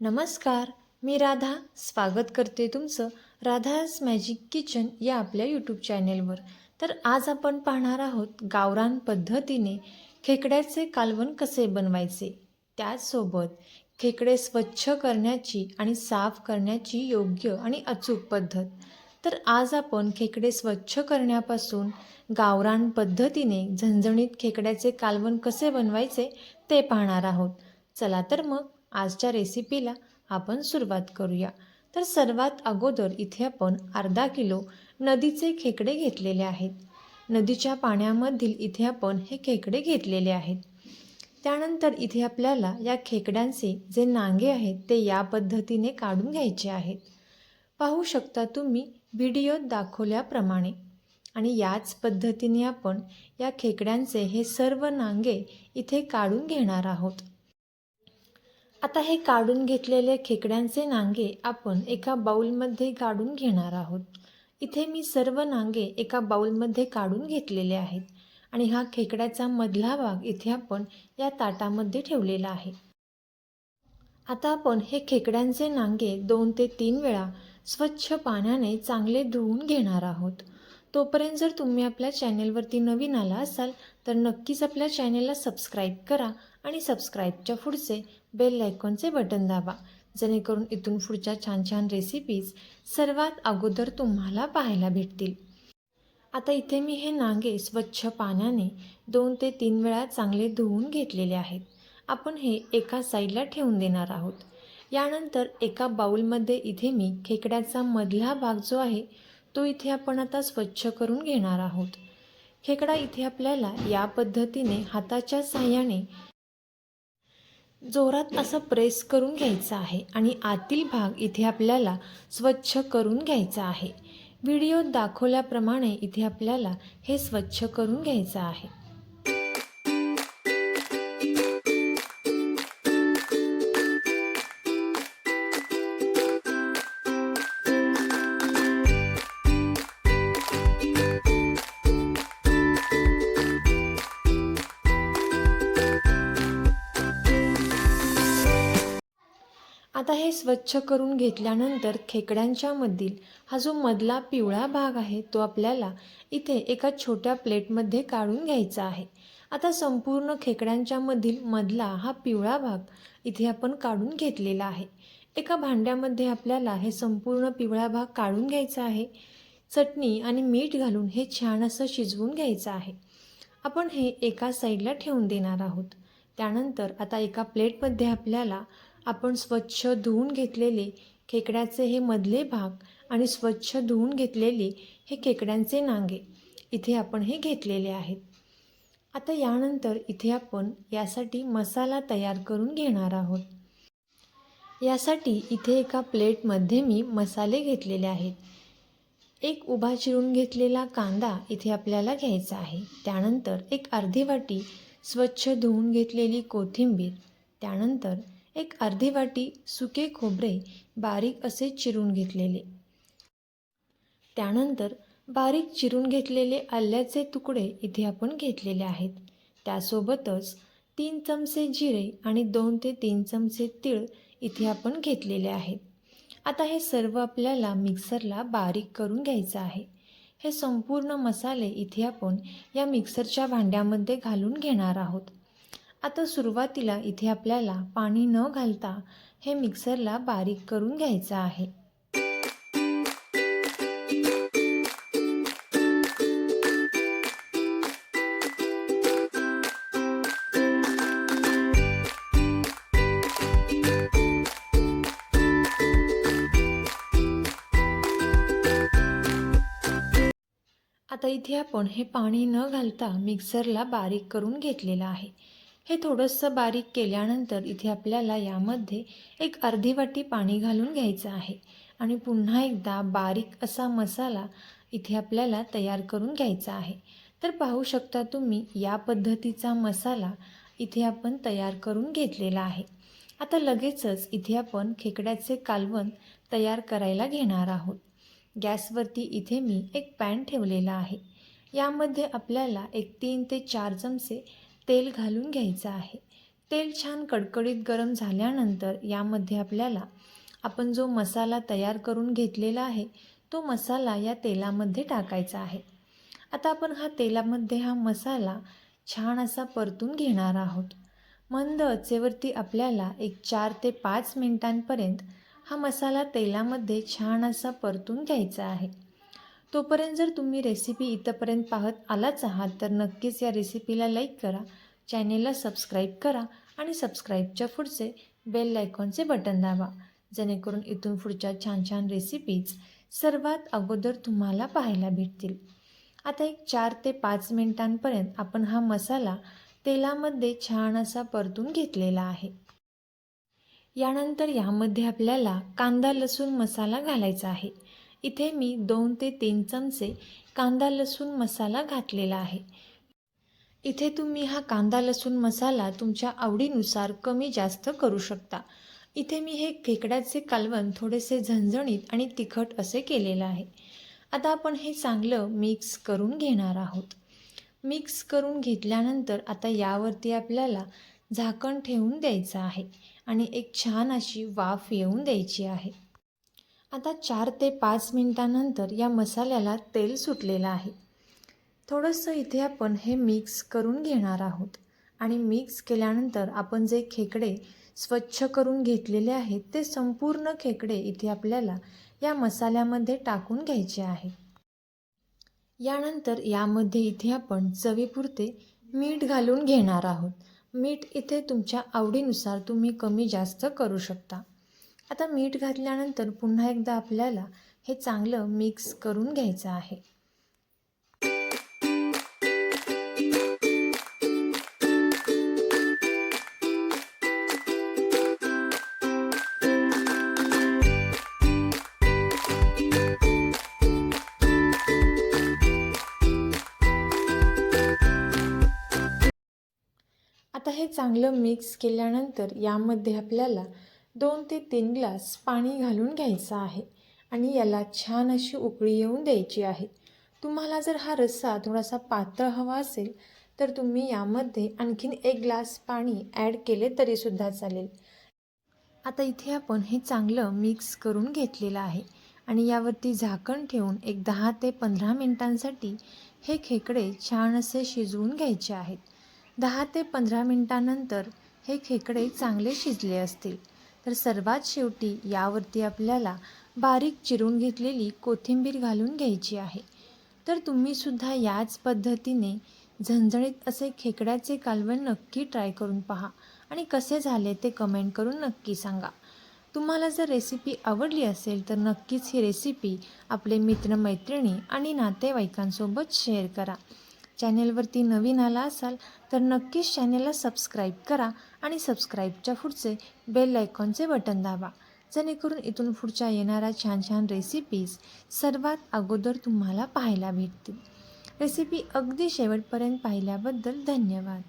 नमस्कार मी राधा. स्वागत करते तुमचं राधाज मॅजिक किचन या आपल्या यूट्यूब चॅनेलवर तर आज आपण पाहणार आहोत गावरान पद्धतीने खेकड्याचे कालवण कसे बनवायचे? त्याचसोबत खेकडे स्वच्छ करण्याची आणि साफ करण्याची योग्य आणि अचूक पद्धत. तर आज आपण खेकडे स्वच्छ करण्यापासून गावरान पद्धतीने झणझणीत खेकड्याचे कालवण कसे बनवायचे ते पाहणार आहोत. चला तर मग आजच्या रेसिपीला आपण सुरुवात करूया. तर सर्वात अगोदर इथे आपण अर्धा किलो नदीचे खेकडे घेतलेले आहेत. नदीच्या पाण्यामधील इथे आपण हे खेकडे घेतलेले आहेत. त्यानंतर इथे आपल्याला या खेकड्यांचे जे नांगे आहेत ते या पद्धतीने काढून घ्यायचे आहेत. पाहू शकता तुम्ही व्हिडिओत दाखवल्याप्रमाणे. आणि याच पद्धतीने आपण या खेकड्यांचे हे सर्व नांगे इथे काढून घेणार आहोत. आता हे काढून घेतलेले खेकड्यांचे नांगे आपण एका बाऊलमध्ये काढून घेणार आहोत. इथे मी सर्व नांगे एका बाऊलमध्ये काढून घेतलेले आहेत आणि हा खेकड्याचा मधला भाग इथे आपण या ताटामध्ये ठेवलेला आहे. आता आपण हे खेकड्यांचे नांगे दोन ते तीन वेळा स्वच्छ पाण्याने चांगले धुवून घेणार आहोत. तोपर्यंत जर तुम्ही आपल्या चॅनेलवरती नवीन आला असाल तर नक्कीच आपल्या चॅनेलला सबस्क्राईब करा आणि सबस्क्राईबच्या पुढचे बेल आयकॉनचे बटन दाबा. जेणेकरून इथून पुढच्या छान छान रेसिपीज सर्वात अगोदर तुम्हाला पाहायला भेटतील. आता इथे मी हे नांगे स्वच्छ पाण्याने दोन ते तीन वेळा चांगले धुवून घेतलेले आहेत. आपण हे एका साईडला ठेवून देणार आहोत. यानंतर एका बाऊलमध्ये इथे मी खेकड्याचा मधला भाग जो आहे तो इथे आपण आता स्वच्छ करून घेणार आहोत. खेकडा इथे आपल्याला या पद्धतीने हाताच्या साह्याने जोरात असं प्रेस करून घ्यायचं आहे आणि आतील भाग इथे आपल्याला स्वच्छ करून घ्यायचा आहे. व्हिडिओत दाखवल्याप्रमाणे इथे आपल्याला हे स्वच्छ करून घ्यायचं आहे. आता हे स्वच्छ करून घेतल्यानंतर खेकड्यांच्या मधील हा जो मधला पिवळा भाग आहे तो आपल्याला इथे एका छोट्या प्लेटमध्ये काढून घ्यायचा आहे. आता संपूर्ण खेकड्यांच्या मधील मधला हा पिवळा भाग इथे आपण काढून घेतलेला आहे. एका भांड्यामध्ये आपल्याला हे संपूर्ण पिवळा भाग काढून घ्यायचा आहे. चटणी आणि मीठ घालून हे छान असं शिजवून घ्यायचं आहे. आपण हे एका साईडला ठेवून देणार आहोत. त्यानंतर आता एका प्लेटमध्ये आपल्याला आपण स्वच्छ धुवून घेतलेले खेकड्याचे हे मधले भाग आणि स्वच्छ धुवून घेतलेले हे खेकड्यांचे नांगे. इथे आपण हे घेतलेले आहेत. आता यानंतर इथे आपण यासाठी मसाला तयार करून घेणार आहोत. यासाठी इथे एका प्लेटमध्ये मी मसाले घेतलेले आहेत. एक उभा चिरून घेतलेला कांदा इथे आपल्याला घ्यायचा आहे. त्यानंतर एक अर्धी वाटी स्वच्छ धुवून घेतलेली कोथिंबीर. त्यानंतर एक अर्धी वाटी सुके खोबरे बारीक असे चिरून घेतलेले. त्यानंतर बारीक चिरून घेतलेले आल्याचे तुकडे इथे आपण घेतलेले आहेत. त्यासोबतच तीन चमचे जिरे आणि दोन ते तीन चमचे तीळ इथे आपण घेतलेले आहेत. आता हे सर्व आपल्याला मिक्सरला बारीक करून घ्यायचं आहे. हे संपूर्ण मसाले इथे आपण या मिक्सरच्या भांड्यामध्ये घालून घेणार आहोत. आता सुरुवातीला इथे आपल्याला पाणी न घालता हे मिक्सरला बारीक करून घ्यायचं आहे. आता इथे आपण हे पाणी न घालता मिक्सरला बारीक करून घेतलेलं आहे. हे थोडंसं बारीक केल्यानंतर इथे आपल्याला यामध्ये एक अर्धी वाटी पाणी घालून घ्यायचं आहे. आणि पुन्हा एकदा बारीक असा मसाला इथे आपल्याला तयार करून घ्यायचा आहे. तर पाहू शकता तुम्ही या पद्धतीचा मसाला इथे आपण तयार करून घेतलेला आहे. आता लगेचच इथे आपण खेकड्याचे कालवण तयार करायला घेणार आहोत. गॅसवरती इथे मी एक पॅन ठेवलेला आहे. यामध्ये आपल्याला एक तीन ते चार चमचे तेल घालून घ्यायचं आहे. तेल छान कडकडीत गरम झाल्यानंतर यामध्ये आपल्याला आपण जो मसाला तयार करून घेतलेला आहे तो मसाला या तेलामध्ये टाकायचा आहे. आता आपण हा तेलामध्ये हा मसाला छान असा परतून घेणार आहोत. मंद अचेवरती आपल्याला एक चार ते पाच मिनिटांपर्यंत हा मसाला तेलामध्ये छान असा परतून घ्यायचा आहे. तोपर्यंत जर तुम्ही रेसिपी इथंपर्यंत पाहत आलाच आहात तर नक्कीच या रेसिपीला लाईक करा चॅनेलला सबस्क्राईब करा आणि सबस्क्राईबच्या पुढचे बेल लायकॉनचे बटन दाबा. जेणेकरून इथून पुढच्या छान छान रेसिपीज सर्वात अगोदर तुम्हाला पाहायला भेटतील. आता एक चार ते पाच मिनिटांपर्यंत आपण हा मसाला तेलामध्ये छान असा परतून घेतलेला आहे. यानंतर यामध्ये आपल्याला कांदा लसूण मसाला घालायचा आहे. इथे मी दोन ते तीन चमचे कांदा लसूण मसाला घातलेला आहे. इथे तुम्ही हा कांदा लसूण मसाला तुमच्या आवडीनुसार कमी जास्त करू शकता. इथे मी हे खेकड्याचे कालवण थोडेसे झणझणीत आणि तिखट असे केलेलं आहे. आता आपण हे चांगलं मिक्स करून घेणार आहोत. मिक्स करून घेतल्यानंतर आता यावरती आपल्याला झाकण ठेवून द्यायचं आहे आणि एक छान अशी वाफ येऊन द्यायची आहे. आता चार ते पाच मिनटानंतर या मसाल्याला तेल सुटलेलं आहे. थोडंसं इथे आपण हे मिक्स करून घेणार आहोत. आणि मिक्स केल्यानंतर आपण जे खेकडे स्वच्छ करून घेतलेले आहेत ते संपूर्ण खेकडे इथे आपल्याला या मसाल्यामध्ये टाकून घ्यायचे आहे. यानंतर यामध्ये इथे आपण चवीपुरते मीठ घालून घेणार आहोत. मीठ इथे तुमच्या आवडीनुसार तुम्ही कमी जास्त करू शकता. आता मीठ घातल्यानंतर पुन्हा एकदा आपल्याला हे चांगलं मिक्स करून घ्यायचं आहे. आता हे चांगलं मिक्स केल्यानंतर यामध्ये आपल्याला दोन ते तीन ग्लास पाणी घालून घ्यायचं आहे आणि याला छान अशी उकळी येऊन द्यायची आहे. तुम्हाला जर हा रस्सा थोडासा पातळ हवा असेल तर तुम्ही यामध्ये आणखीन एक ग्लास पाणी ॲड केले तरीसुद्धा चालेल. आता इथे आपण हे चांगलं मिक्स करून घेतलेलं आहे आणि यावरती झाकण ठेवून एक दहा ते पंधरा मिनटांसाठी हे खेकडे छान असे शिजवून घ्यायचे आहेत. दहा ते पंधरा मिनटानंतर हे खेकडे चांगले शिजले असतील. तर सर्वात शेवटी यावरती आपल्याला बारीक चिरून घेतलेली कोथिंबीर घालून घ्यायची आहे. तर तुम्हीसुद्धा याच पद्धतीने झणझणीत असे खेकड्याचे कालवण नक्की ट्राय करून पहा आणि कसे झाले ते कमेंट करून नक्की सांगा. तुम्हाला जर रेसिपी आवडली असेल तर नक्कीच ही रेसिपी आपले मित्रमैत्रिणी आणि नातेवाईकांसोबत शेअर करा. चॅनेलवरती नवीन आला असाल तर नक्कीच चॅनेलला सबस्क्राईब करा आणि सबस्क्राईबच्या पुढचे बेल आयकॉनचे बटन दाबा. जेणेकरून इथून पुढच्या येणाऱ्या छान छान रेसिपीज सर्वात अगोदर तुम्हाला पाहायला भेटतील. रेसिपी अगदी शेवटपर्यंत पाहिल्याबद्दल धन्यवाद.